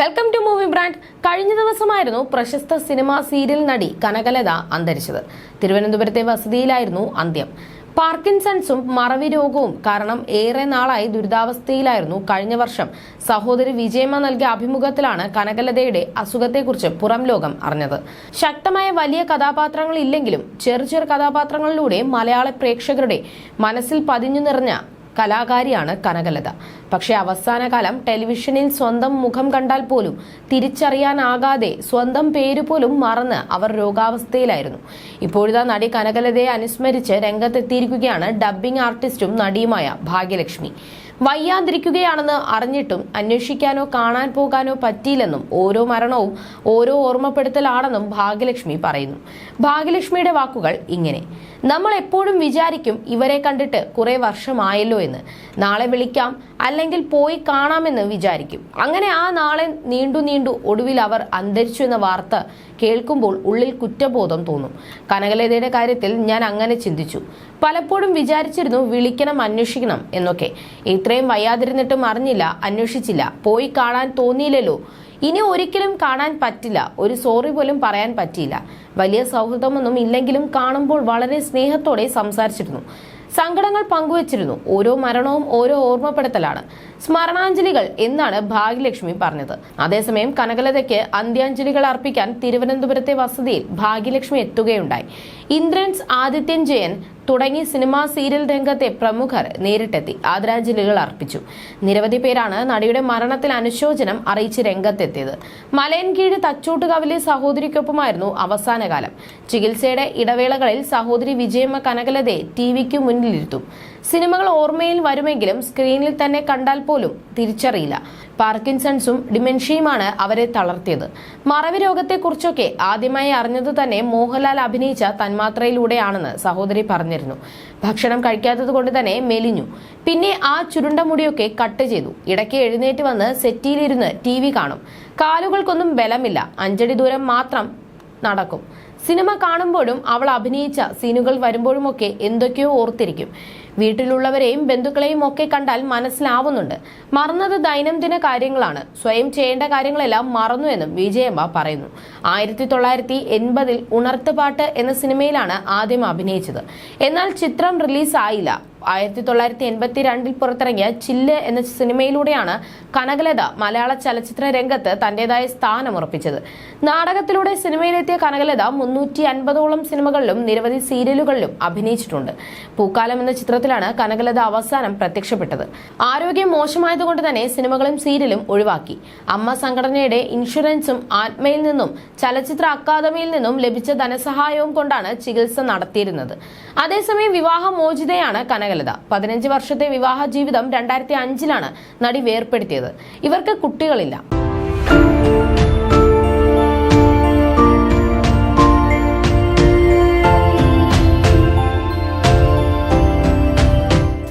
Welcome to movie brand കഴിഞ്ഞ ദിവസമായിരുന്നു പ്രശസ്ത സിനിമാ സീരിയൽ നടി കനകലത അന്തരിച്ചത്. തിരുവനന്തപുരത്തെ വസതിയിലായിരുന്നു അന്ത്യം. പാർക്കിൻസൺസും മറവി രോഗവും കാരണം ഏറെ നാളായി ദുരിതാവസ്ഥയിലായിരുന്നു കഴിഞ്ഞ വർഷം. സഹോദരി വിജയമ്മ നൽകിയ അഭിമുഖത്തിലാണ് കനകലതയുടെ അസുഖത്തെക്കുറിച്ച് പുറം ലോകം അറിഞ്ഞത്. ശക്തമായ വലിയ കഥാപാത്രങ്ങൾ ഇല്ലെങ്കിലും ചെറു ചെറു കഥാപാത്രങ്ങളിലൂടെ മലയാള പ്രേക്ഷകരുടെ മനസ്സിൽ പതിഞ്ഞു നിറഞ്ഞ കലാകാരിയാണ് കനകലത. പക്ഷേ അവസാന കാലം ടെലിവിഷനിൽ സ്വന്തം മുഖം കണ്ടാൽ പോലും തിരിച്ചറിയാനാകാതെ സ്വന്തം പേര് പോലും മറന്ന് അവർ രോഗാവസ്ഥയിലായിരുന്നു. ഇപ്പോഴത്തെ നടി കനകലതയെ അനുസ്മരിച്ച് രംഗത്തെത്തിയിരിക്കുകയാണ് ഡബ്ബിംഗ് ആർട്ടിസ്റ്റും നടിയുമായ ഭാഗ്യലക്ഷ്മി. വയ്യാതിരിക്കുകയാണെന്ന് അറിഞ്ഞിട്ടും അന്വേഷിക്കാനോ കാണാൻ പോകാനോ പറ്റിയില്ലെന്നും ഓരോ മരണവും ഓരോ ഓർമ്മപ്പെടുത്തലാണെന്നും ഭാഗ്യലക്ഷ്മി പറയുന്നു. ഭാഗ്യലക്ഷ്മിയുടെ വാക്കുകൾ ഇങ്ങനെ. നമ്മൾ എപ്പോഴും വിചാരിക്കും ഇവരെ കണ്ടിട്ട് കുറെ വർഷമായല്ലോ എന്ന്. നാളെ വിളിക്കാം അല്ലെങ്കിൽ പോയി കാണാമെന്ന് വിചാരിക്കും. അങ്ങനെ ആ നാളെ നീണ്ടു നീണ്ടു ഒടുവിൽ അവർ അന്തരിച്ചു എന്ന വാർത്ത കേൾക്കുമ്പോൾ ഉള്ളിൽ കുറ്റബോധം തോന്നും. കനകലതയുടെ കാര്യത്തിൽ ഞാൻ അങ്ങനെ ചിന്തിച്ചു. പലപ്പോഴും വിചാരിച്ചിരുന്നു വിളിക്കണം അന്വേഷിക്കണം എന്നൊക്കെ. ഇത്രയും വയ്യാതിരുന്നിട്ടും അറിഞ്ഞില്ല അന്വേഷിച്ചില്ല. പോയി കാണാൻ തോന്നിയില്ലല്ലോ. ഇനി ഒരിക്കലും കാണാൻ പറ്റില്ല. ഒരു സോറി പോലും പറയാൻ പറ്റിയില്ല. വലിയ സൗഹൃദമൊന്നും ഇല്ലെങ്കിലും കാണുമ്പോൾ വളരെ സ്നേഹത്തോടെ സംസാരിച്ചിരുന്നു. സങ്കടങ്ങൾ പങ്കുവച്ചിരുന്നു. ഓരോ മരണവും ഓരോ ഓർമ്മപ്പെടുത്തലാണ്. സ്മരണാഞ്ജലികൾ എന്നാണ് ഭാഗ്യലക്ഷ്മി പറഞ്ഞത്. അതേസമയം കനകലതയ്ക്ക് അന്ത്യാഞ്ജലികൾ അർപ്പിക്കാൻ തിരുവനന്തപുരത്തെ വസതിയിൽ ഭാഗ്യലക്ഷ്മി എത്തുകയുണ്ടായി. ഇന്ദ്രൻസ് ആദിത്യൻ ജയൻ തുടങ്ങി സിനിമാ സീരിയൽ രംഗത്തെ പ്രമുഖർ നേരിട്ടെത്തി ആദരാഞ്ജലികൾ അർപ്പിച്ചു. നിരവധി പേരാണ് നടിയുടെ മരണത്തിൽ അനുശോചനം അറിയിച്ച് രംഗത്തെത്തിയത്. മലയൻകീഴ് തച്ചോട്ടുകാവിലെ സഹോദരിക്കൊപ്പമായിരുന്നു അവസാന കാലം ചികിത്സയുടെ ഇടവേളകളിൽ സഹോദരി വിജയമ്മ കനകലതയെ ടി വിക്ക് മുന്നിലിരുത്തും. സിനിമകൾ ഓർമ്മയിൽ വരുമെങ്കിലും സ്ക്രീനിൽ തന്നെ കണ്ടാൽ പോലും തിരിച്ചറിയില്ല. പാർക്കിൻസൺസും ഡിമെൻഷ്യയുമാണ് അവരെ തളർത്തിയത്. മറവി രോഗത്തെക്കുറിച്ചൊക്കെ ആദ്യമായി അറിഞ്ഞത് തന്നെ മോഹൻലാൽ അഭിനയിച്ച തന്മാത്രയിലൂടെയാണെന്ന് സഹോദരി പറഞ്ഞിരുന്നു. ഭക്ഷണം കഴിക്കാത്തത് കൊണ്ട് തന്നെ മെലിഞ്ഞു. പിന്നെ ആ ചുരുണ്ട മുടിയൊക്കെ കട്ട് ചെയ്തു. ഇടയ്ക്ക് എഴുന്നേറ്റ് വന്ന് സെറ്റിയിലിരുന്ന് ടി വി കാണും. കാലുകൾക്കൊന്നും ബലമില്ല. അഞ്ചടി ദൂരം മാത്രം നടക്കും. സിനിമ കാണുമ്പോഴും അവൾ അഭിനയിച്ച സീനുകൾ വരുമ്പോഴുമൊക്കെ എന്തൊക്കെയോ ഓർത്തിരിക്കും. വീട്ടിലുള്ളവരെയും ബന്ധുക്കളെയും ഒക്കെ കണ്ടാൽ മനസ്സിലാവുന്നുണ്ട്. മറന്നത് ദൈനംദിന കാര്യങ്ങളാണ്. സ്വയം ചെയ്യേണ്ട കാര്യങ്ങളെല്ലാം മറന്നു എന്നും വിജയമ്മ പറയുന്നു. ആയിരത്തി തൊള്ളായിരത്തി എൺപതിൽ ഉണർത്തുപാട്ട് എന്ന സിനിമയിലാണ് ആദ്യം അഭിനയിച്ചത്. എന്നാൽ ചിത്രം റിലീസായില്ല. ആയിരത്തി തൊള്ളായിരത്തി എൺപത്തി രണ്ടിൽ പുറത്തിറങ്ങിയ ചില്ല് എന്ന സിനിമയിലൂടെയാണ് കനകലത മലയാള ചലച്ചിത്ര രംഗത്ത് തന്റേതായ സ്ഥാനം ഉറപ്പിച്ചത്. നാടകത്തിലൂടെ സിനിമയിലെത്തിയ കനകലത മുന്നൂറ്റി അൻപതോളം സിനിമകളിലും നിരവധി സീരിയലുകളിലും അഭിനയിച്ചിട്ടുണ്ട്. പൂക്കാലം എന്ന ചിത്രത്തിലാണ് കനകലത അവസാനം പ്രത്യക്ഷപ്പെട്ടത്. ആരോഗ്യം മോശമായതുകൊണ്ട് തന്നെ സിനിമകളും സീരിയലും ഒഴിവാക്കി. അമ്മ സംഘടനയുടെ ഇൻഷുറൻസും ആത്മയിൽ നിന്നും ചലച്ചിത്ര അക്കാദമിയിൽ നിന്നും ലഭിച്ച ധനസഹായവും കൊണ്ടാണ് ചികിത്സ നടത്തിയിരുന്നത്. അതേസമയം വിവാഹമോചിതയാണ് കനകലത പതിനഞ്ച് വർഷത്തെ വിവാഹ ജീവിതം രണ്ടായിരത്തി അഞ്ചിലാണ് നടി വേർപ്പെടുത്തിയത്. ഇവർക്ക് കുട്ടികളില്ല.